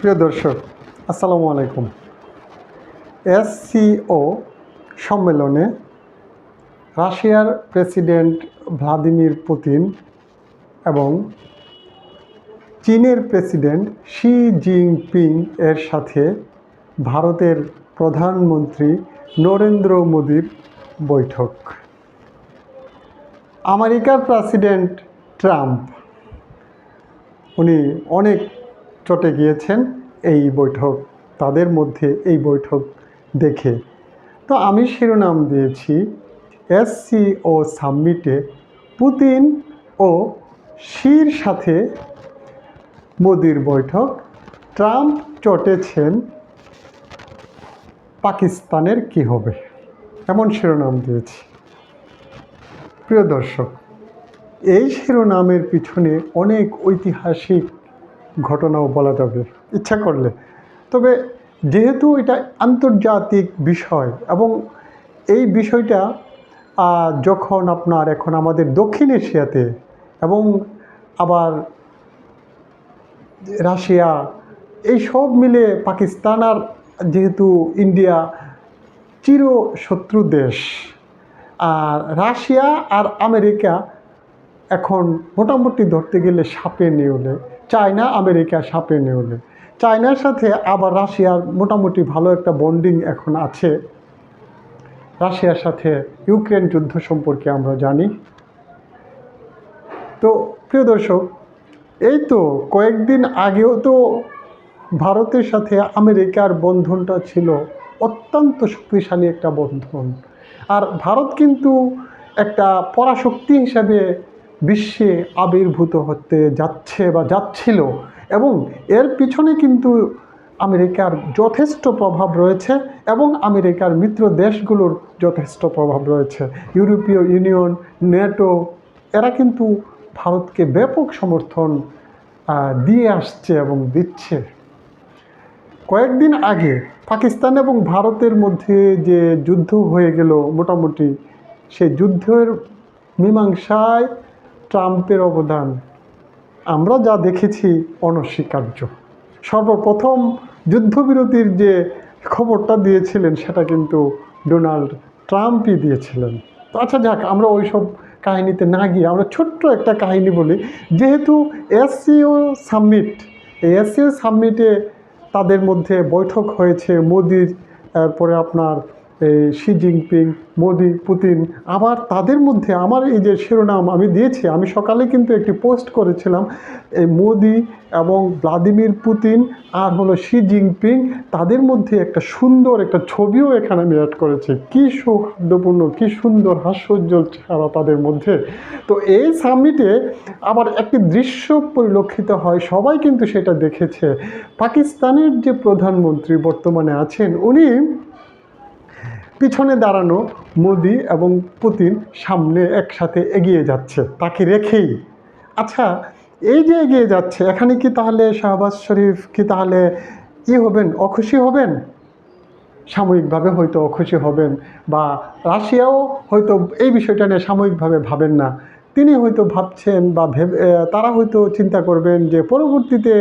প্রিয় দর্শক, আসসালামু আলাইকুম। এসসিও সম্মেলনে রাশিয়ার প্রেসিডেন্ট ভ্লাদিমির পুতিন এবং চীনের প্রেসিডেন্ট শি জিনপিং এর সাথে ভারতের প্রধানমন্ত্রী নরেন্দ্র মোদীর বৈঠক। আমেরিকার প্রেসিডেন্ট ট্রাম্প, উনি অনেক চটে গিয়েছেন এই বৈঠক, তাদের মধ্যে এই বৈঠক দেখে। তো আমি শিরোনাম দিয়েছি এসসিও সামিটে পুতিন ও শির সাথে মোদির বৈঠক। ট্রাম্প চটেছেন, পাকিস্তানের কি হবে? এমন শিরোনাম দিয়েছি। প্রিয় দর্শক, এই শিরোনামের পিছনে অনেক ঐতিহাসিক ঘটনাও বলা যাবে, ইচ্ছা করলে। তবে যেহেতু এটা আন্তর্জাতিক বিষয় এবং এই বিষয়টা যখন আপনার এখন আমাদের দক্ষিণ এশিয়াতে এবং আবার রাশিয়া, এই সব মিলে পাকিস্তান আর যেহেতু ইন্ডিয়া চির শত্রু দেশ আর রাশিয়া আর আমেরিকা এখন মোটামুটি ধরতে গেলে সাপে নেউলে চায়না, আমেরিকা সাপে নেউলে। চায়নার সাথে আবার রাশিয়ার মোটামুটি ভালো একটা বন্ডিং এখন আছে। রাশিয়ার সাথে ইউক্রেন যুদ্ধ সম্পর্কে আমরা জানি। তো, প্রিয় দর্শক, এই তো কয়েকদিন আগেও তো ভারতের সাথে আমেরিকার বন্ধনটা ছিল অত্যন্ত শক্তিশালী একটা বন্ধন। আর ভারত কিন্তু একটা পরাশক্তি হিসাবে বিশ্বে আবির্ভূত হতে যাচ্ছে বা যাচ্ছিল এবং এর পিছনে কিন্তু আমেরিকার যথেষ্ট প্রভাব রয়েছে এবং আমেরিকার মিত্র দেশগুলোর যথেষ্ট প্রভাব রয়েছে। ইউরোপীয় ইউনিয়ন, নেটো, এরা কিন্তু ভারতকে ব্যাপক সমর্থন দিয়ে আসছে এবং দিচ্ছে। কয়েকদিন আগে পাকিস্তান এবং ভারতের মধ্যে যে যুদ্ধ হয়ে গেল মোটামুটি, সেই যুদ্ধের মীমাংসায় ট্রাম্পের অবদান। আমরা যা দেখেছি অনস্বীকার্য। সর্বপ্রথম যুদ্ধবিরতির যে খবরটা দিয়েছিলেন, সেটা কিন্তু ডোনাল্ড ট্রাম্পই দিয়েছিলেন। আচ্ছা যাক, আমরা ওইসব কাহিনীতে না গিয়ে আমরা ছোট্ট একটা কাহিনী বলি। যেহেতু এসসিও সামিট এই এসসিও সামিটে তাদের মধ্যে বৈঠক হয়েছে মোদির তারপরে আপনার শি জিনপিং, মোদি, পুতিন, আবার তাদের মধ্যে আমার এই যে শিরোনাম আমি দিয়েছি, আমি সকালে কিন্তু একটি পোস্ট করেছিলাম এই মোদি এবং ভ্লাদিমির পুতিন আর হলো শি জিনপিং, তাদের মধ্যে একটা সুন্দর একটা ছবিও এখানে আমি অ্যাড করেছি। কী সৌহার্দ্যপূর্ণ, কী সুন্দর হাস্যোজ্জ্বল চেহারা তাদের মধ্যে। তো এই সামিটে আবার একটি দৃশ্য পরিলক্ষিত হয়, সবাই কিন্তু সেটা দেখেছে। পাকিস্তানের যে প্রধানমন্ত্রী বর্তমানে আছেন, উনি পিছনে দাঁড়ানো মোদি এবং পুতিন সামনে একসাথে এগিয়ে যাচ্ছে, তাকে রেখেই। আচ্ছা এই যে এগিয়ে যাচ্ছে, এখানে কি তাহলে শাহবাজ শরীফ কি তাহলে ই হবেন, অখুশি হবেন? সাময়িকভাবে হয়তো অখুশি হবেন বা রাশিয়াও হয়তো এই বিষয়টা নিয়ে সাময়িকভাবে ভাবেন না। তিনি হয়তো ভাবছেন বা ভেবে তারা হয়তো চিন্তা করবেন যে পরবর্তীতে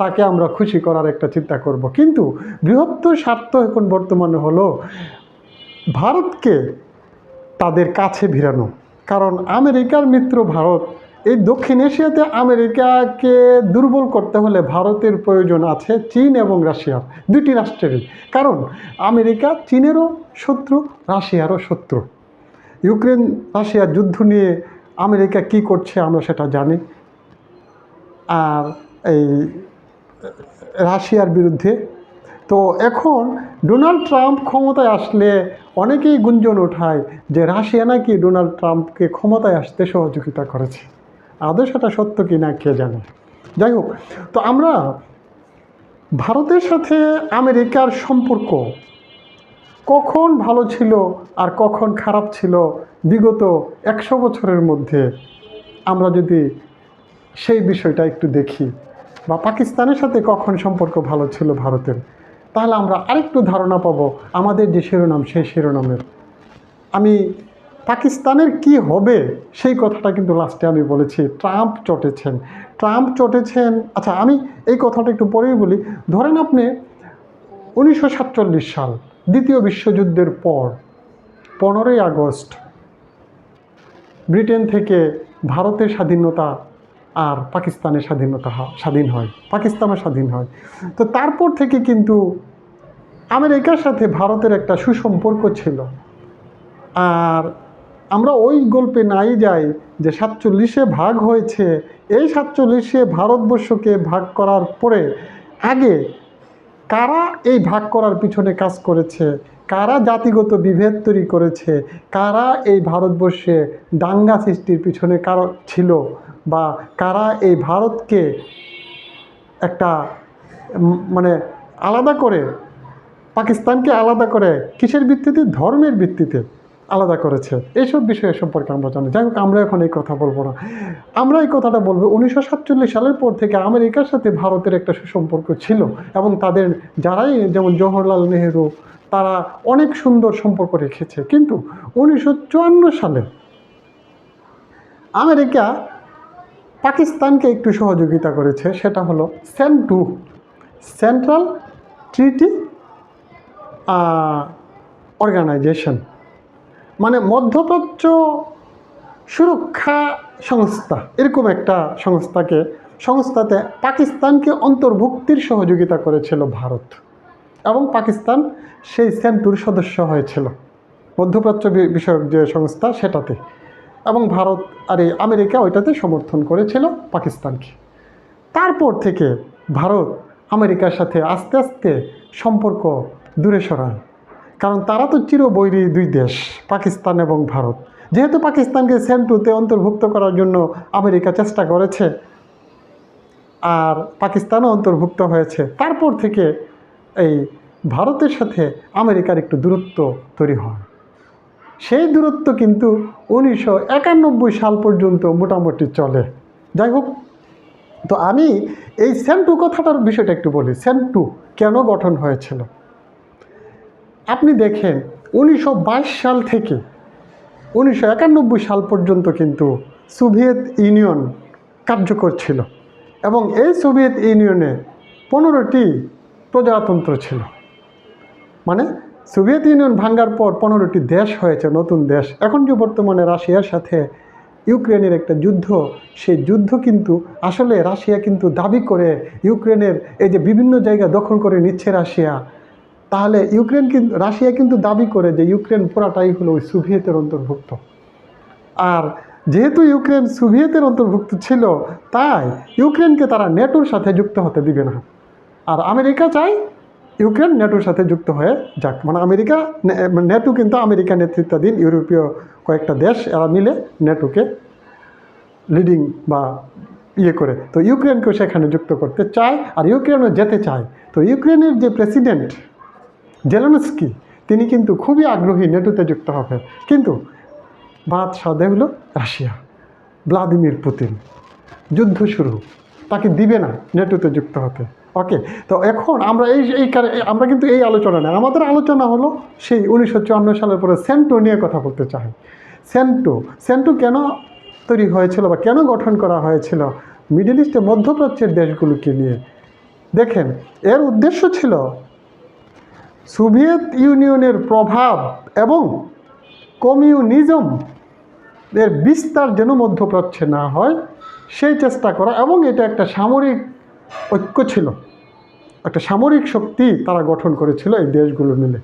তাকে আমরা খুশি করার একটা চিন্তা করব। কিন্তু বৃহত্তর স্বার্থ এখন বর্তমানে হলো ভারতকে তাদের কাছে ভিড়ানো। কারণ আমেরিকার মিত্র ভারত, এই দক্ষিণ এশিয়াতে আমেরিকাকে দুর্বল করতে হলে ভারতের প্রয়োজন আছে চীন এবং রাশিয়ার দুটি রাষ্ট্রেরই। কারণ আমেরিকা চীনেরও শত্রু, রাশিয়ারও শত্রু। ইউক্রেন রাশিয়ার যুদ্ধ নিয়ে আমেরিকা কি করছে আমরা সেটা জানি। আর এই, রাশিয়ার বিরুদ্ধে তো এখন ডোনাল্ড ট্রাম্প ক্ষমতায় আসলে অনেকেই গুঞ্জন ওঠায় যে রাশিয়া নাকি ডোনাল্ড ট্রাম্পকে ক্ষমতায় আসতে সহযোগিতা করেছে। আদৌ সেটা সত্য কি না কে জানে? যাই হোক, তো আমরা ভারতের সাথে আমেরিকার সম্পর্ক কখন ভালো ছিল আর কখন খারাপ ছিল বিগত একশো বছরের মধ্যে আমরা যদি সেই বিষয়টা একটু দেখি, বা পাকিস্তানের সাথে কখন সম্পর্ক ভালো ছিল ভারতের? তাহলে আমরা আরেকটু ধারণা পাবো আমাদের যে শিরোনাম, সেই শিরোনামের। আমি পাকিস্তানের কি হবে সেই কথাটা কিন্তু লাস্টে আমি বলেছি, ট্রাম্প চটেছেন। ট্রাম্প চটেছেন আচ্ছা আমি এই কথাটা একটু পরেই বলি, ধরেন আপনি উনিশশো সাতচল্লিশ সাল, দ্বিতীয় বিশ্বযুদ্ধের পর, পনেরোই আগস্ট, ব্রিটেন থেকে ভারতের স্বাধীনতা আর পাকিস্তানের স্বাধীনতা স্বাধীন হয়, পাকিস্তানও স্বাধীন হয়। তো তারপর থেকে কিন্তু আমেরিকার সাথে ভারতের একটা সুসম্পর্ক ছিল। আর আমরা ওই গল্পে নাই যাই যে সাতচল্লিশে ভাগ হয়েছে। এই সাতচল্লিশে ভারতবর্ষকে ভাগ করার পরে আগে কারা এই ভাগ করার পিছনে কাজ করেছে? কারা জাতিগত বিভেদ তৈরি করেছে? কারা এই ভারতবর্ষে দাঙ্গা সৃষ্টির পিছনে কারও ছিল? বা কারা এই ভারতকে একটা মানে আলাদা করে, পাকিস্তানকে আলাদা করে কিসের ভিত্তিতে? ধর্মের ভিত্তিতে আলাদা করেছে। এইসব বিষয় সম্পর্কে আমরা জানি। যাই হোক, আমরা এখন এই কথা বলব না। আমরা এই কথাটা বলব, উনিশশো সাতচল্লিশ সালের পর থেকে আমেরিকার সাথে ভারতের একটা সুসম্পর্ক ছিল এবং তাদের যারাই, যেমন জওহরলাল নেহেরু, তারা অনেক সুন্দর সম্পর্ক রেখেছে। কিন্তু উনিশশো চুয়ান্ন সালে আমেরিকা পাকিস্তানকে একটু সহযোগিতা করেছে, সেটা হলো সেন্টু, সেন্ট্রাল ট্রিটি অর্গানাইজেশন। মানে মধ্যপ্রাচ্য সুরক্ষা সংস্থা, এরকম একটা সংস্থাকে, সংস্থাতে পাকিস্তানকে অন্তর্ভুক্তির সহযোগিতা করেছিল ভারত। এবং পাকিস্তান সেই সেন্টুর সদস্য হয়েছিল। মধ্যপ্রাচ্য বিষয়ক যে সংস্থা, সেটাতে। এবং ভারত, আর এই আমেরিকা ওইটাতে সমর্থন করেছিল পাকিস্তানকে। তারপর থেকে ভারত আমেরিকার সাথে আস্তে আস্তে সম্পর্ক দূরে সরায়। কারণ তারা তো চিরবৈরী দুই দেশ, পাকিস্তান এবং ভারত। যেহেতু পাকিস্তানকে সেন্টুতে অন্তর্ভুক্ত করার জন্য আমেরিকা চেষ্টা করেছে, আর পাকিস্তানও অন্তর্ভুক্ত হয়েছে, তারপর থেকে এই ভারতের সাথে আমেরিকার একটু দূরত্ব তৈরি হয়। সেই দূরত্ব কিন্তু উনিশশো একানব্বই সাল পর্যন্ত মোটামুটি চলে। যাই হোক, তো আমি এই সেন্টু কথাটার বিষয়টা একটু বলি। সেন্টু কেন গঠন হয়েছিল? আপনি দেখেন, উনিশশো বাইশ সাল থেকে উনিশশো একানব্বই সাল পর্যন্ত কিন্তু সোভিয়েত ইউনিয়ন কার্যকর ছিল এবং এই সোভিয়েত ইউনিয়নে পনেরোটি প্রজাতন্ত্র ছিল। মানে সোভিয়েত ইউনিয়ন ভাঙ্গার পর পনেরোটি দেশ হয়েছে, নতুন দেশ। এখন যে বর্তমানে রাশিয়ার সাথে ইউক্রেনের একটা যুদ্ধ, সেই যুদ্ধ কিন্তু আসলে রাশিয়া কিন্তু দাবি করে ইউক্রেনের এই যে বিভিন্ন জায়গা দখল করে নিচ্ছে রাশিয়া। তাহলে ইউক্রেন কিন্তু রাশিয়া কিন্তু দাবি করে যে ইউক্রেন পুরাটাই হলো ওই সোভিয়েতের অন্তর্ভুক্ত। আর যেহেতু ইউক্রেন সোভিয়েতের অন্তর্ভুক্ত ছিল, তাই ইউক্রেনকে তারা নেটোর সাথে যুক্ত হতে দিবে না। আর আমেরিকা চায় ইউক্রেন নেটোর সাথে যুক্ত হয়ে যাক। মানে আমেরিকা নে- নেটো কিন্তু আমেরিকা নেতৃত্বাধীন ইউরোপীয় কয়েকটা দেশ, এরা মিলে নেটোকে লিডিং বা ইয়ে করে। তো ইউক্রেনকেও সেখানে যুক্ত করতে চায় আর ইউক্রেনও যেতে চায়। তো ইউক্রেনের যে প্রেসিডেন্ট জেলেনস্কি, তিনি কিন্তু খুবই আগ্রহী নেটোতে যুক্ত হবে। কিন্তু বাদ সাদে হলো রাশিয়া, ভ্লাদিমির পুতিন। যুদ্ধ শুরু, তাকে দিবে না নেটোতে যুক্ত হতে। ওকে তো এখন আমরা এই এই আমরা কিন্তু এই আলোচনা না আমাদের আলোচনা হলো সেই উনিশশো চুয়ান্ন সালের পরে সেন্টো নিয়ে কথা বলতে চাই। সেন্টো সেন্টো কেন তৈরি হয়েছিল বা কেন গঠন করা হয়েছিল? মিডল ইস্টে মধ্যপ্রাচ্যের দেশগুলোকে নিয়ে। দেখেন, এর উদ্দেশ্য ছিল সোভিয়েত ইউনিয়নের প্রভাব এবং কমিউনিজম এর বিস্তার যেন মধ্যপ্রাচ্যে না হয়, সেই চেষ্টা করা এবং এটা একটা সামরিক ঐক্য ছিল। একটা সামরিক শক্তি তারা গঠন করেছিল এই দেশগুলো মিলে।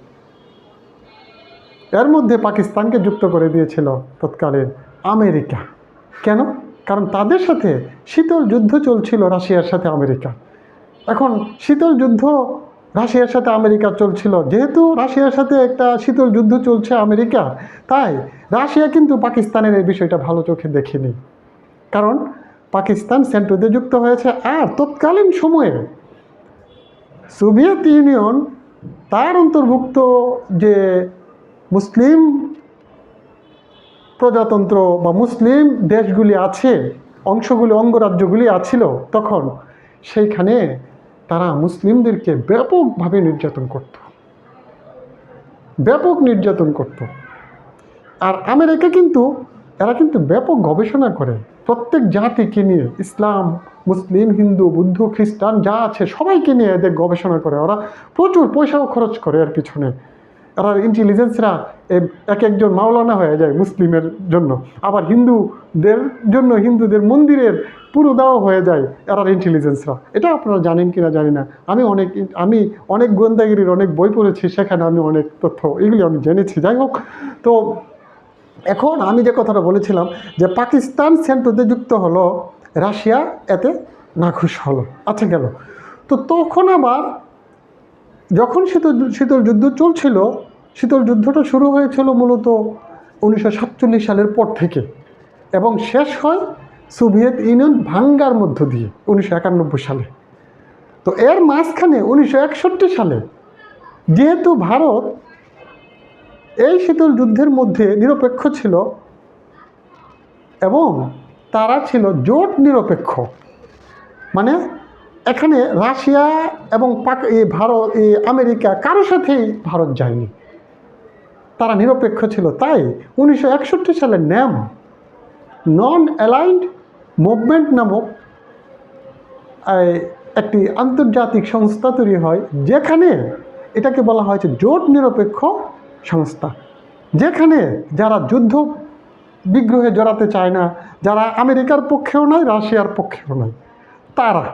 এর মধ্যে পাকিস্তানকে যুক্ত করে দিয়েছিল তৎকালীন আমেরিকা। কেন? কারণ তাদের সাথে শীতল যুদ্ধ চলছিল রাশিয়ার সাথে আমেরিকা। এখন শীতল যুদ্ধ রাশিয়ার সাথে আমেরিকা চলছিল। যেহেতু রাশিয়ার সাথে একটা শীতল যুদ্ধ চলছে আমেরিকা, তাই রাশিয়া কিন্তু পাকিস্তানের এই বিষয়টা ভালো চোখে দেখেনি। কারণ পাকিস্তান সেন্ট্রোতে যুক্ত হয়েছে আর তৎকালীন সময়ে সোভিয়েত ইউনিয়ন তার অন্তর্ভুক্ত যে মুসলিম প্রজাতন্ত্র বা মুসলিম দেশগুলি আছে, অংশগুলি, অঙ্গরাজ্যগুলি আছিল তখন, সেইখানে তারা মুসলিমদেরকে ব্যাপকভাবে নির্যাতন করত। ব্যাপক নির্যাতন করত। আর আমেরিকা কিন্তু, এরা কিন্তু ব্যাপক গবেষণা করে। প্রত্যেক জাতিকে নিয়ে, ইসলাম, মুসলিম, হিন্দু, বুদ্ধ, খ্রিস্টান, যা আছে, সবাইকে নিয়ে এদের গবেষণা করে। ওরা প্রচুর পয়সাও খরচ করে এর পিছনে। এরা ইন্টেলিজেন্সরা এক একজন মাওলানা হয়ে যায় মুসলিমের জন্য। আবার হিন্দুদের জন্য হিন্দুদের মন্দিরের পুরো দেওয়া হয়ে যায় এরা ইন্টেলিজেন্সরা এটা আপনারা জানেন কিনা জানি না। আমি অনেক আমি অনেক গোয়েন্দাগিরির অনেক বই পড়েছি, সেখানে আমি অনেক তথ্য, এগুলি আমি জেনেছি। যাই হোক, তো এখন আমি যে কথাটা বলেছিলাম যে পাকিস্তান সেন্টোতে যুক্ত হলো, রাশিয়া এতে নাখুশ হলো আচ্ছা গেল। তো তখন আবার যখন শীতল শীতল যুদ্ধ চলছিল, শীতল যুদ্ধটা শুরু হয়েছিল মূলত উনিশশো সাতচল্লিশ সালের পর থেকে এবং শেষ হয় সোভিয়েত ইউনিয়ন ভাঙ্গার মধ্য দিয়ে উনিশশো একানব্বই সালে। তো এর মাঝখানে উনিশশো একষট্টি সালে যেহেতু ভারত এই শীতল যুদ্ধের মধ্যে নিরপেক্ষ ছিল এবং তারা ছিল জোট নিরপেক্ষ। মানে এখানে রাশিয়া এবং পাক এই ভারত এই আমেরিকা কারও সাথেই ভারত যায়নি। তারা নিরপেক্ষ ছিল। তাই উনিশশো একষট্টি সালে ন্যাম নন অ্যালাইন্ড মুভমেন্ট নামক একটি আন্তর্জাতিক সংস্থা তৈরি হয়, যেখানে এটাকে বলা হয়েছে জোট নিরপেক্ষ সংস্থা। যেখানে যারা যুদ্ধ বিগ্রহে জড়াতে চায় না, যারা আমেরিকার পক্ষেও নয়, রাশিয়ার পক্ষেও নয়, তারা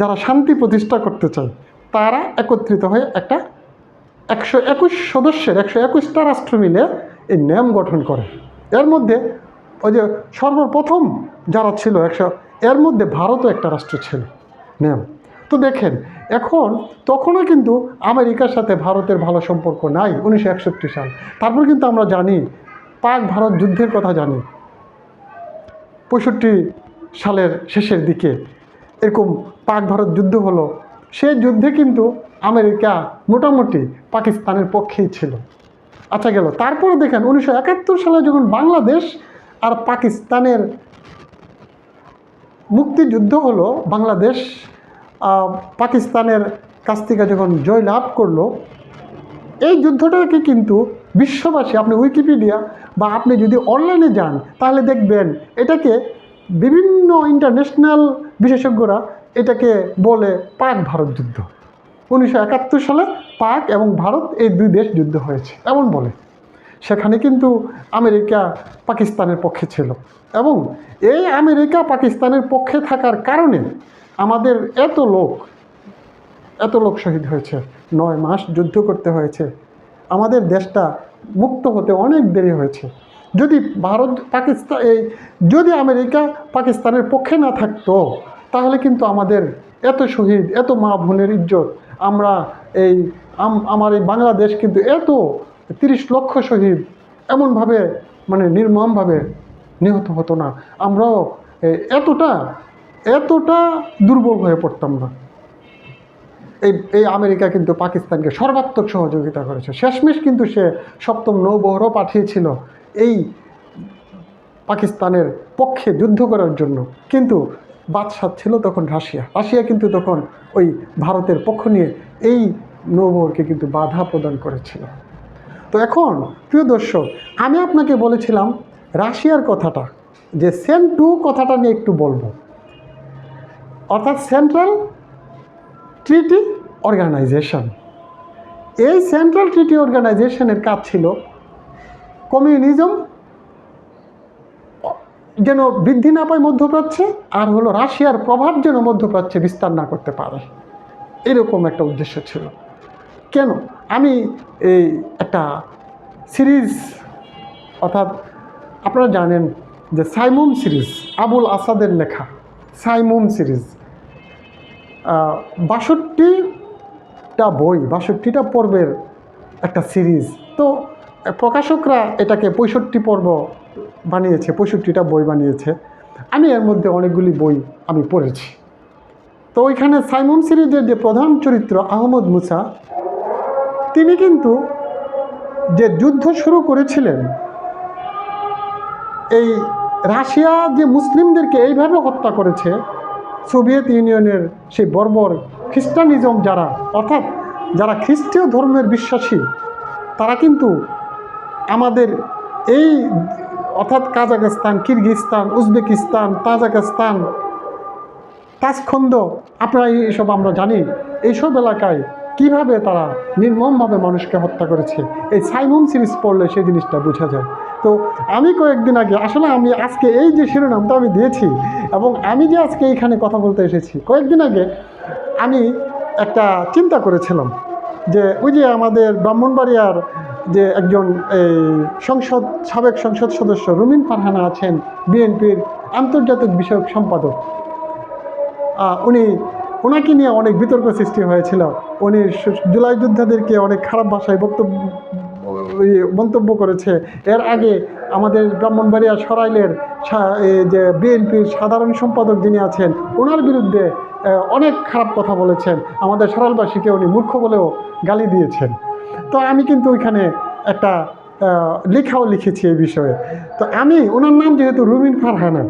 যারা শান্তি প্রতিষ্ঠা করতে চায়, তারা একত্রিত হয়ে একটা একশো একুশ সদস্যের, একশো একুশটা রাষ্ট্র মিলে এই ন্যাম গঠন করে। এর মধ্যে ওই যে সর্বপ্রথম যারা ছিল একশো, এর মধ্যে ভারতও একটা রাষ্ট্র ছিল, ন্যাম। তো দেখেন। এখন তখনও কিন্তু আমেরিকার সাথে ভারতের ভালো সম্পর্ক নাই, উনিশশো একষট্টি সাল। তারপর কিন্তু আমরা জানি, পাক ভারত যুদ্ধের কথা জানি। পঁয়ষট্টি সালের শেষের দিকে এরকম পাক ভারত যুদ্ধ হলো। সেই যুদ্ধে কিন্তু আমেরিকা মোটামুটি পাকিস্তানের পক্ষেই ছিল। আচ্ছা গেল, তারপরে দেখেন, উনিশশো একাত্তর সালে যখন বাংলাদেশ আর পাকিস্তানের মুক্তিযুদ্ধ হলো, বাংলাদেশ পাকিস্তানের কাছ থেকে যখন জয় লাভ করল, এই যুদ্ধটাকে কিন্তু বিশ্ববাসী, আপনি উইকিপিডিয়া বা আপনি যদি অনলাইনে যান, তাহলে দেখবেন এটাকে বিভিন্ন ইন্টারন্যাশনাল বিশেষজ্ঞরা এটাকে বলে পাক ভারত যুদ্ধ। উনিশশো একাত্তর সালে পাক এবং ভারত এই দুই দেশ যুদ্ধ হয়েছে, এমন বলে। সেখানে কিন্তু আমেরিকা পাকিস্তানের পক্ষে ছিল এবং এই আমেরিকা পাকিস্তানের পক্ষে থাকার কারণে আমাদের এত লোক এত লোক শহীদ হয়েছে, নয় মাস যুদ্ধ করতে হয়েছে, আমাদের দেশটা মুক্ত হতে অনেক দেরি হয়েছে। যদি ভারত পাকিস্তান এই যদি আমেরিকা পাকিস্তানের পক্ষে না থাকতো, তাহলে কিন্তু আমাদের এত শহীদ, এত মা বোনের ইজ্জত, আমরা এই, আম- আমার এই বাংলাদেশ কিন্তু এত তিরিশ লক্ষ শহীদ, এমনভাবে মানে নির্মমভাবে নিহত হতো না। আমরাও এতটা এতটা দুর্বল হয়ে পড়তাম না। এই এই আমেরিকা কিন্তু পাকিস্তানকে সর্বাত্মক সহযোগিতা করেছে। শেষমেশ কিন্তু সে সপ্তম নৌবহরও পাঠিয়েছিল এই পাকিস্তানের পক্ষে যুদ্ধ করার জন্য। কিন্তু বাদশাহ ছিল তখন রাশিয়া। রাশিয়া কিন্তু তখন ওই ভারতের পক্ষ নিয়ে এই নৌবহরকে কিন্তু বাধা প্রদান করেছিল। তো এখন, প্রিয় দর্শক, আমি আপনাকে বলেছিলাম রাশিয়ার কথাটা, যে সেন টু কথাটা নিয়ে একটু বলব। অর্থাৎ সেন্ট্রাল ট্রিটি অর্গানাইজেশন এই সেন্ট্রাল ট্রিটি অর্গানাইজেশনের কাজ ছিল কমিউনিজম যেন বৃদ্ধি না পায় মধ্যপ্রাচ্যে আর হলো রাশিয়ার প্রভাব যেন মধ্যপ্রাচ্যে বিস্তার না করতে পারে। এরকম একটা উদ্দেশ্য ছিল। কেন? আমি এই একটা সিরিজ, অর্থাৎ আপনারা জানেন যে সাইমুম সিরিজ, আবুল আসাদের লেখা সাইমুম সিরিজ। বাষট্টিটা বই, বাষট্টিটা পর্বের একটা সিরিজ। তো প্রকাশকরা এটাকে পঁয়ষট্টি পর্ব বানিয়েছে, পঁয়ষট্টিটা বই বানিয়েছে। আমি এর মধ্যে অনেকগুলি বই আমি পড়েছি। তো ওইখানে সাইমন সিরিজের যে প্রধান চরিত্র আহমদ মুসা, তিনি কিন্তু যে যুদ্ধ শুরু করেছিলেন, এই রাশিয়া যে মুসলিমদেরকে এইভাবে হত্যা করেছে সোভিয়েত ইউনিয়নের সেই বর্বর খ্রিস্টানিজম যারা, অর্থাৎ যারা খ্রিস্টীয় ধর্মের বিশ্বাসী, তারা কিন্তু আমাদের এই অর্থাৎ Kazakhstan Kyrgyzstan Uzbekistan Tajikistan Tashkent, আপনারা এইসব আমরা জানি, এইসব এলাকায় কীভাবে তারা নির্মমভাবে মানুষকে হত্যা করেছে? এই সাইমুম সিরিজ পড়লে সেই জিনিসটা বোঝা যায়। তো আমি কয়েকদিন আগে, আসলে আমি আজকে এই যে শিরোনামটা আমি দিয়েছি এবং আমি যে আজকে এইখানে কথা বলতে এসেছি, কয়েকদিন আগে আমি একটা চিন্তা করেছিলাম যে ওই যে আমাদের ব্রাহ্মণবাড়িয়ার যে একজন এই সংসদ, সাবেক সংসদ সদস্য রুমিন ফারহানা আছেন, বিএনপির আন্তর্জাতিক বিষয়ক সম্পাদক। উনি ওনাকে নিয়ে অনেক বিতর্ক সৃষ্টি হয়েছিল। উনি জুলাই যোদ্ধাদেরকে অনেক খারাপ ভাষায় বক্তব্য মন্তব্য করেছে। এর আগে আমাদের ব্রাহ্মণবাড়িয়া সরাইলের যে বিএনপির সাধারণ সম্পাদক যিনি আছেন ওনার বিরুদ্ধে অনেক খারাপ কথা বলেছেন। আমাদের সরাইলবাসীকে উনি মূর্খ বলেও গালি দিয়েছেন। তো আমি কিন্তু ওইখানে একটা লেখাও লিখেছি এই বিষয়ে। তো আমি ওনার নাম যেহেতু রুমিন ফারহানা,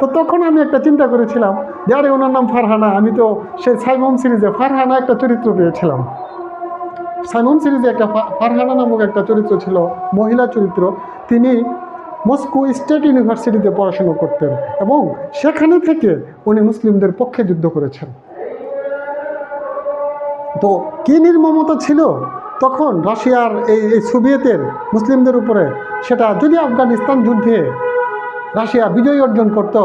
তো তখন আমি একটা চিন্তা করেছিলাম যে, আরে ওনার নাম ফারহানা, আমি তো সেই সাইমন সিরিজে ফারহানা একটা চরিত্র পেয়েছিলাম। সাইমন সিরিজে একটা ফারহানা নামক একটা চরিত্র ছিল, মহিলা চরিত্র। তিনি মস্কো স্টেট ইউনিভার্সিটিতে পড়াশোনা করতেন এবং সেখানে থেকে উনি মুসলিমদের পক্ষে যুদ্ধ করেছেন। তো কী নির্মমতা ছিল? তখন রাশিয়ার এই এই সোভিয়েতের মুসলিমদের উপরে সেটা যদি আফগানিস্তান যুদ্ধে রাশিয়া বিজয় অর্জন করত,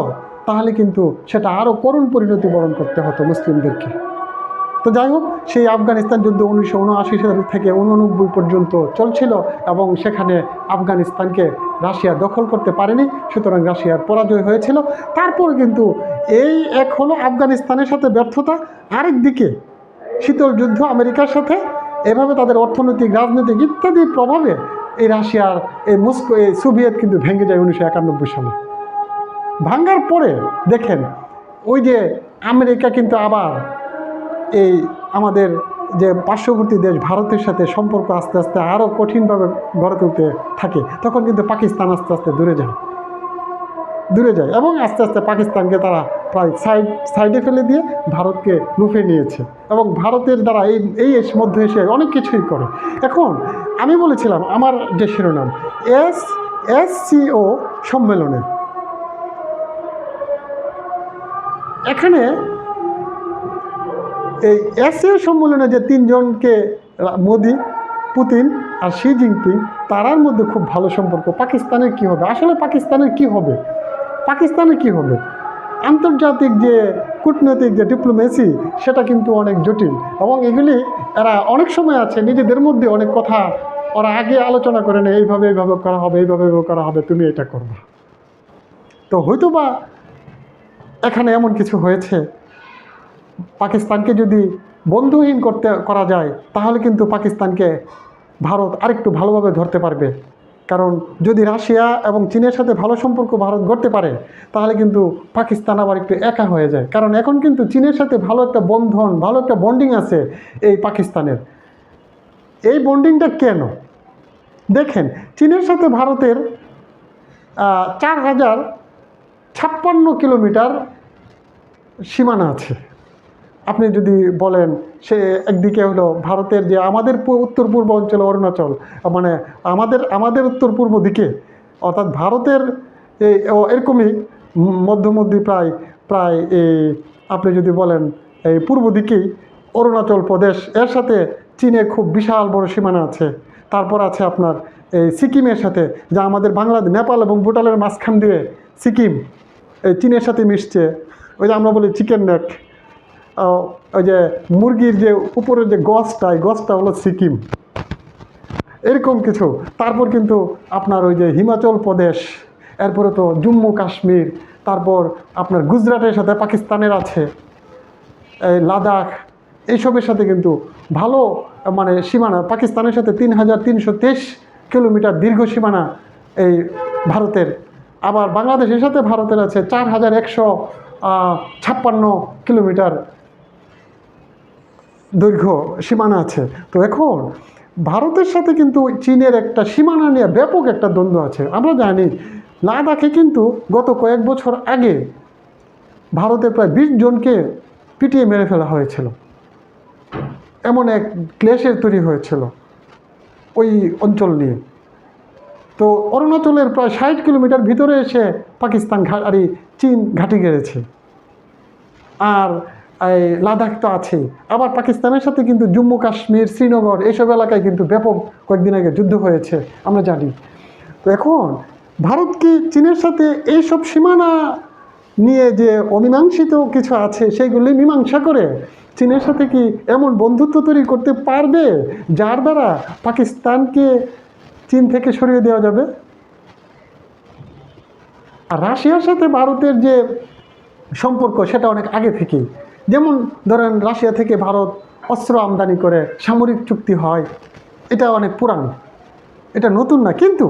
তাহলে কিন্তু সেটা আরও করুণ পরিণতি বরণ করতে হতো মুসলিমদেরকে। তো যাই হোক, সেই আফগানিস্তান যুদ্ধ উনিশশো উনআশি সাল থেকে উননব্বই পর্যন্ত চলছিল এবং সেখানে আফগানিস্তানকে রাশিয়া দখল করতে পারেনি, সুতরাং রাশিয়ার পরাজয় হয়েছিল। তারপর কিন্তু এই এক হলো আফগানিস্তানের সাথে ব্যর্থতা, আরেক দিকে শীতল যুদ্ধ আমেরিকার সাথে, এভাবে তাদের অর্থনৈতিক, রাজনৈতিক ইত্যাদি প্রভাবে এই রাশিয়ার, এই মস্কো, এই সোভিয়েত কিন্তু ভেঙে যায় উনিশশো একানব্বই সালে। ভাঙ্গার পরে দেখেন, ওই যে আমেরিকা কিন্তু আবার এই আমাদের যে পার্শ্ববর্তী দেশ ভারতের সাথে সম্পর্ক আস্তে আস্তে আরও কঠিনভাবে গড়ে তুলতে থাকে, তখন কিন্তু পাকিস্তান আস্তে আস্তে দূরে যায়। দূরে যায় এবং আস্তে আস্তে পাকিস্তানকে তারা প্রায় সাইড, সাইডে ফেলে দিয়ে ভারতকে লুফে নিয়েছে এবং ভারতের দ্বারা এই এই মধ্যে এসে অনেক কিছুই করে। এখন আমি বলেছিলাম আমার যে শিরোনাম, এস এস সিও সম্মেলনে। এখানে এই এসিও সম্মেলনে যে তিনজনকে মোদি, পুতিন আর শি জিনপিং, তারার মধ্যে খুব ভালো সম্পর্ক। পাকিস্তানের কি হবে? আসলে পাকিস্তানের কি হবে? পাকিস্তানের কি হবে? আন্তর্জাতিক যে কূটনৈতিক যে ডিপ্লোমেসি সেটা কিন্তু অনেক জটিল। এবং এগুলি এরা অনেক সময় আছে, নিজেদের মধ্যে অনেক কথা ওরা আগে আলোচনা করে নেয়, এইভাবে এইভাবে করা হবে, এইভাবে এইভাবে করা হবে, তুমি এটা করবা। তো হয়তো বা এখানে এমন কিছু হয়েছে। পাকিস্তানকে যদি বন্ধুহীন করতে, করা যায়, তাহলে কিন্তু পাকিস্তানকে ভারত আরেকটু ভালোভাবে ধরতে পারবে। কারণ যদি রাশিয়া এবং চীনের সাথে ভালো সম্পর্ক ভারত গড়তে পারে, তাহলে কিন্তু পাকিস্তান আবার একটু একা হয়ে যায়। কারণ এখন কিন্তু চীনের সাথে ভালো একটা বন্ধন, ভালো একটা বন্ডিং আছে এই পাকিস্তানের। এই বন্ডিংটা কেন? দেখেন, চীনের সাথে ভারতের চার হাজার ছাপ্পান্ন কিলোমিটার সীমানা আছে। আপনি যদি বলেন, সে একদিকে হলো ভারতের যে আমাদের উত্তর পূর্ব অঞ্চল অরুণাচল মানে আমাদের আমাদের উত্তর পূর্ব দিকে, অর্থাৎ ভারতের এই এরকমই মধ্যমধ্যে প্রায় প্রায় এই, আপনি যদি বলেন, এই পূর্ব দিকেই অরুণাচল প্রদেশ, এর সাথে চীনের খুব বিশাল বড় সীমানা আছে। তারপর আছে আপনার এই সিকিমের সাথে, যা আমাদের বাংলাদেশ, নেপাল এবং ভুটানের মাঝখান দিয়ে সিকিম, এই চীনের সাথে মিশছে। ওই যে আমরা বলি চিকেন নেক। ওই যে মুরগির যে উপরের যে গছটা, এই গছটা হলো সিকিম। এরকম কিছু। তারপর কিন্তু আপনার ওই যে হিমাচল প্রদেশ, এরপরে তো জম্মু কাশ্মীর, তারপর আপনার গুজরাটের সাথে পাকিস্তানের আছে, এই লাদাখ, এইসবের সাথে কিন্তু ভালো মানে সীমানা। পাকিস্তানের সাথে তিন হাজার তিনশো তেইশ কিলোমিটার দীর্ঘ সীমানা এই ভারতের। আবার বাংলাদেশের সাথে ভারতের আছে চার হাজার একশো ছাপ্পান্ন কিলোমিটার। দৈর্ঘ্য, সীমানা আছে। তো এখন ভারতের সাথে কিন্তু চীনের একটা সীমানা নিয়ে ব্যাপক একটা দ্বন্দ্ব আছে। আমরা জানি লাদাখে কিন্তু গত কয়েক বছর আগে ভারতের প্রায় বিশ জনকে পিটিয়ে মেরে ফেলা হয়েছিল। এমন এক ক্লেশের তৈরি হয়েছিল ওই অঞ্চল নিয়ে। তো অরুণাচলের প্রায় ষাট কিলোমিটার ভিতরে এসে পাকিস্তান ঘাড়ি চীন ঘাঁটি গেড়েছে। আর লাদাখ তো আছেই আবার পাকিস্তানের সাথে কিন্তু জম্মু, কাশ্মীর, শ্রীনগর এইসব এলাকায় কিন্তু ব্যাপক কয়েকদিন আগে যুদ্ধ হয়েছে, আমরা জানি। তো এখন ভারত কি চীনের সাথে এইসব সীমানা নিয়ে যে অমীমাংসিত কিছু আছে সেইগুলি মীমাংসা করে চীনের সাথে কি এমন বন্ধুত্ব তৈরি করতে পারবে, যার দ্বারা পাকিস্তানকে চীন থেকে সরিয়ে দেওয়া যাবে? আর রাশিয়ার সাথে ভারতের যে সম্পর্ক, সেটা অনেক আগে থেকেই। যেমন ধরেন রাশিয়া থেকে ভারত অস্ত্র আমদানি করে সামরিক চুক্তি হয়, এটা অনেক পুরানো। এটা নতুন না, কিন্তু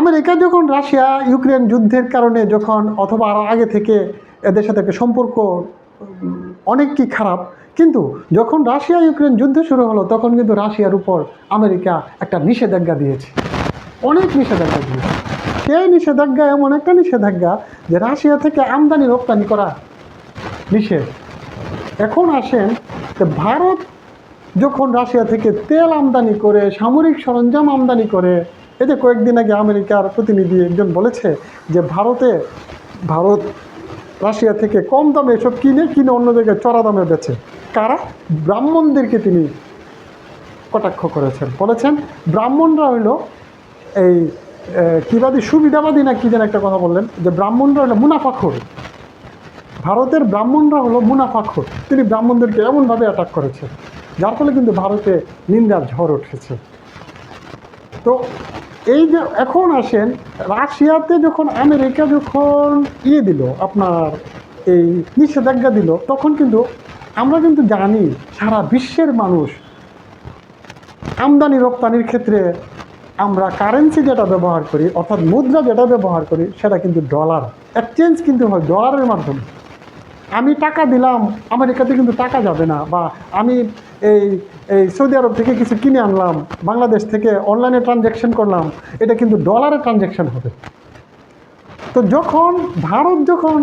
আমেরিকা যখন রাশিয়া ইউক্রেন যুদ্ধের কারণে যখন অথবা আরও আগে থেকে এদের সাথে একটা সম্পর্ক অনেক কি খারাপ, কিন্তু যখন রাশিয়া ইউক্রেন যুদ্ধ শুরু হলো, তখন কিন্তু রাশিয়ার উপর আমেরিকা একটা নিষেধাজ্ঞা দিয়েছে। অনেক নিষেধাজ্ঞা দিয়েছে। সেই নিষেধাজ্ঞা এমন একটা নিষেধাজ্ঞা যে রাশিয়া থেকে আমদানি রপ্তানি করা নিষেধ এখন আসেন যে ভারত যখন রাশিয়া থেকে তেল আমদানি করে, সামরিক সরঞ্জাম আমদানি করে যে কয়েকদিন আগে আমেরিকার প্রতিনিধি একজন বলেছে যে ভারতে, ভারত রাশিয়া থেকে কম দামে এসব কিনে কিনে অন্য জায়গায় চড়া দামে বেচে। কারা? ব্রাহ্মণদেরকে তিনি কটাক্ষ করেছেন। বলেছেন, ব্রাহ্মণরা হইল এই কীবাদী সুবিধাবাদী না কী যেন একটা কথা বললেন, যে ব্রাহ্মণরা হলো মুনাফাখোর। ভারতের ব্রাহ্মণরা হলো মুনাফাখোর। তিনি ব্রাহ্মণদেরকে এমনভাবে অ্যাটাক করেছেন যার ফলে কিন্তু ভারতে নিন্দার ঝড় উঠেছে। তো এই যে এখন আসেন, রাশিয়াতে যখন আমেরিকা যখন ইয়ে দিল, আপনার এই নিষেধাজ্ঞা দিল, তখন কিন্তু আমরা কিন্তু জানি সারা বিশ্বের মানুষ আমদানি রপ্তানির ক্ষেত্রে আমরা কারেন্সি যেটা ব্যবহার করি, অর্থাৎ মুদ্রা যেটা ব্যবহার করি, সেটা কিন্তু ডলার এক্সচেঞ্জ কিন্তু হয় ডলারের মাধ্যমে। আমি টাকা দিলাম, আমেরিকাতে কিন্তু টাকা যাবে না, বা আমি এই এই সৌদি আরব থেকে কিছু কিনে আনলাম, বাংলাদেশ থেকে অনলাইনে ট্রানজ্যাকশন করলাম, এটা কিন্তু ডলারে ট্রানজ্যাকশন হবে। তো যখন, ভারত যখন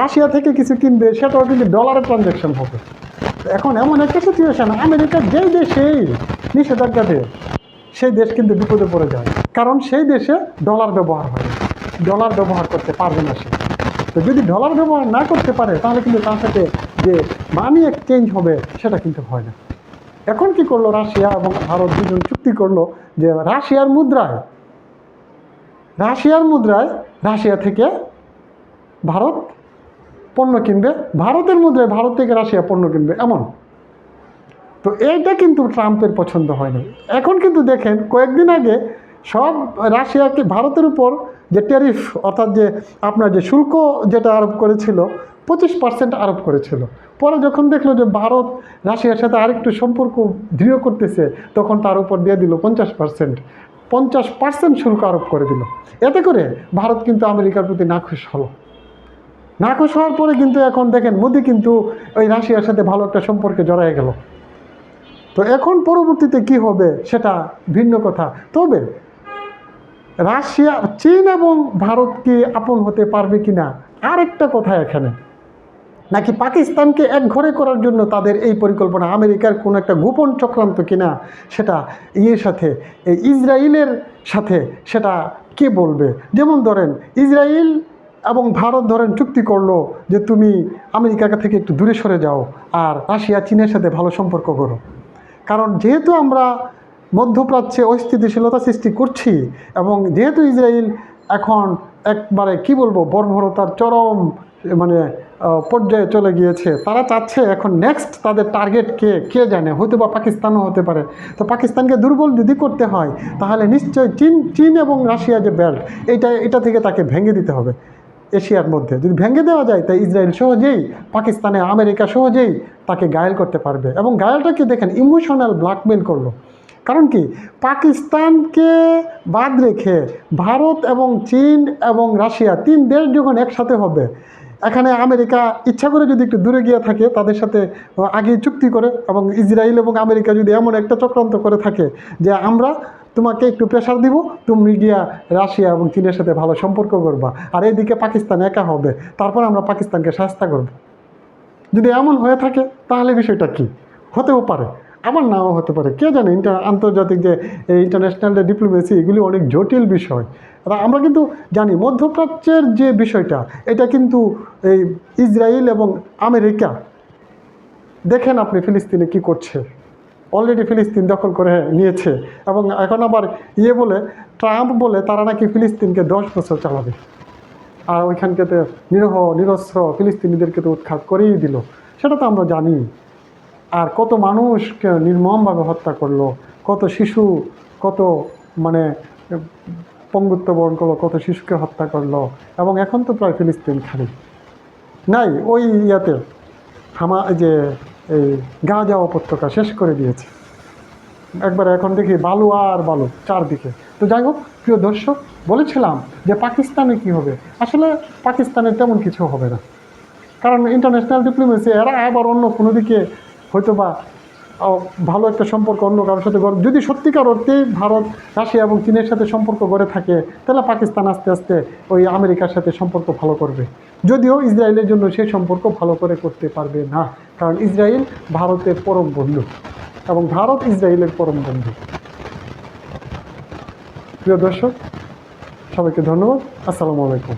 রাশিয়া থেকে কিছু কিনবে, সেটাও কিন্তু ডলারে ট্রানজ্যাকশন হবে। এখন এমন একটা সিচুয়েশন আমেরিকা যেই দেশেই নিষেধাজ্ঞা দেয়, সেই দেশ কিন্তু বিপদে পড়ে যায়। কারণ সেই দেশে ডলার ব্যবহার হয় ডলার ব্যবহার করতে পারবে না সে। তো যদি ডলার ব্যবহার না করতে পারে, তাহলে কিন্তু তার সাথে যে মানি এক্সচেঞ্জ হবে, সেটা কিন্তু হয় না। এখন কি করল রাশিয়া এবং ভারত দুজন চুক্তি করল যে রাশিয়ার মুদ্রায় রাশিয়ার মুদ্রায় রাশিয়া থেকে ভারত পণ্য কিনবে, ভারতের মুদ্রায় ভারত থেকে রাশিয়া পণ্য কিনবে, এমন। তো এইটা কিন্তু ট্রাম্পের পছন্দ হয়নি। এখন কিন্তু দেখেন, কয়েকদিন আগে সব রাশিয়াকে ভারতের উপর যে ট্যারিফ অর্থাৎ যে আপনার যে শুল্ক যেটা আরোপ করেছিল, পঁচিশ পার্সেন্ট আরোপ করেছিল। পরে যখন দেখল যে ভারত রাশিয়ার সাথে আরেকটু সম্পর্ক দৃঢ় করতেছে, তখন তার উপর দিয়ে দিল পঞ্চাশ পার্সেন্ট পঞ্চাশ পার্সেন্ট শুল্ক আরোপ করে দিল। এতে করে ভারত কিন্তু আমেরিকার প্রতি নাখুশ হলো। নাখুশ হওয়ার পরে কিন্তু এখন দেখেন মোদি কিন্তু ওই রাশিয়ার সাথে ভালো একটা সম্পর্কে জড়ায় গেল। তো এখন পরবর্তীতে কি হবে সেটা ভিন্ন কথা। তবে রাশিয়া, চীন এবং ভারত কি আপন হতে পারবে কি না আরেকটা কথা এখানে। নাকি পাকিস্তানকে এক ঘরে করার জন্য তাদের এই পরিকল্পনা আমেরিকার কোনো একটা গোপন চক্রান্ত কিনা, সেটা ইয়ের সাথে, এই ইসরায়েলের সাথে, সেটা কে বলবে? যেমন ধরেন, ইসরায়েল এবং ভারত ধরেন চুক্তি করল যে তুমি আমেরিকা থেকে একটু দূরে সরে যাও আর রাশিয়া, চীনের সাথে ভালো সম্পর্ক করো। কারণ যেহেতু আমরা মধ্যপ্রাচ্যে অস্থিতিশীলতা সৃষ্টি করছি এবং যেহেতু ইসরায়েল এখন একবারে, কি বলব, বর্বরতার চরম মানে পর্যায়ে চলে গিয়েছে, তারা চাচ্ছে এখন নেক্সট তাদের টার্গেট কে কে জানে হয়তো বা পাকিস্তানও হতে পারে। তো পাকিস্তানকে দুর্বল যদি করতে হয়, তাহলে নিশ্চয়ই চীন চীন এবং রাশিয়া যে বেল্ট এইটা এটা থেকে তাকে ভেঙে দিতে হবে এশিয়ার মধ্যে। যদি ভেঙে দেওয়া যায়, তাই ইসরায়েল সহজেই, পাকিস্তানে আমেরিকা সহজেই তাকে গায়েল করতে পারবে। এবং গায়েলটাকে দেখেন ইমোশনাল ব্ল্যাকমেল করল। কারণ কি? পাকিস্তানকে বাদ রেখে ভারত এবং চীন এবং রাশিয়া তিন দেশ যখন একসাথে হবে, এখানে আমেরিকা ইচ্ছা করে যদি একটু দূরে গিয়ে থাকে, তাদের সাথে আগে চুক্তি করে এবং ইসরায়েল এবং আমেরিকা যদি এমন একটা চক্রান্ত করে থাকে যে আমরা তোমাকে একটু প্রেশার দিব, তুমি গিয়া রাশিয়া এবং চীনের সাথে ভালো সম্পর্ক করবা আর এইদিকে পাকিস্তান একা হবে, তারপর আমরা পাকিস্তানকে শাস্তা করব। যদি এমন হয়ে থাকে, তাহলে বিষয়টা কি? হতেও পারে। আমার নাও হতে পারে। কে জানে, ইন্টার, আন্তর্জাতিক যে ইন্টারন্যাশনাল যে ডিপ্লোমেসি এগুলি অনেক জটিল বিষয়। আমরা কিন্তু জানি, মধ্যপ্রাচ্যের যে বিষয়টা, এটা কিন্তু এই ইসরায়েল এবং আমেরিকা, দেখেন আপনি ফিলিস্তিনে কি করছে। অলরেডি ফিলিস্তিন দখল করে নিয়েছে। এবং এখন আবার ইয়ে বলে, ট্রাম্প বলে, তারা নাকি ফিলিস্তিনকে দশ বছর চালাবে। আর ওইখানকে তো নিরহ, নিরস্ত্র ফিলিস্তিনিদেরকে তো উৎখাত করেই দিল। সেটা তো আমরা জানি। আর কত মানুষকে নির্মমভাবে হত্যা করল, কত শিশু, কত মানে পঙ্গুত্ব বরণ করল, কত শিশুকে হত্যা করল, এবং এখন তো প্রায় ফিলিস্তিন খালি। নাই, ওই ইয়াতে হামা যে, এই গাঁজা উপত্যকা শেষ করে দিয়েছে। একবার এখন দেখি বালু আর বালু চারদিকে। তো যাই হোক, প্রিয় দর্শক, বলেছিলাম যে পাকিস্তানে কি হবে? আসলে পাকিস্তানে তেমন কিছু হবে না। কারণ ইন্টারন্যাশনাল ডিপ্লোমেসি এরা আবার অন্য কোনো দিকে হয়তো বা ভালো একটা সম্পর্ক অন্য কারোর সাথে গড়ে যদি সত্যিকার অর্থে ভারত, রাশিয়া এবং চীনের সাথে সম্পর্ক গড়ে থাকে, তাহলে পাকিস্তান আস্তে আস্তে ওই আমেরিকার সাথে সম্পর্ক ভালো করবে। যদিও ইসরায়েলের জন্য সেই সম্পর্ক ভালো করে করতে পারবে না, কারণ ইসরায়েল ভারতের পরম বন্ধু এবং ভারত ইসরায়েলের পরম বন্ধু। প্রিয় দর্শক, সবাইকে ধন্যবাদ। আসসালামু আলাইকুম।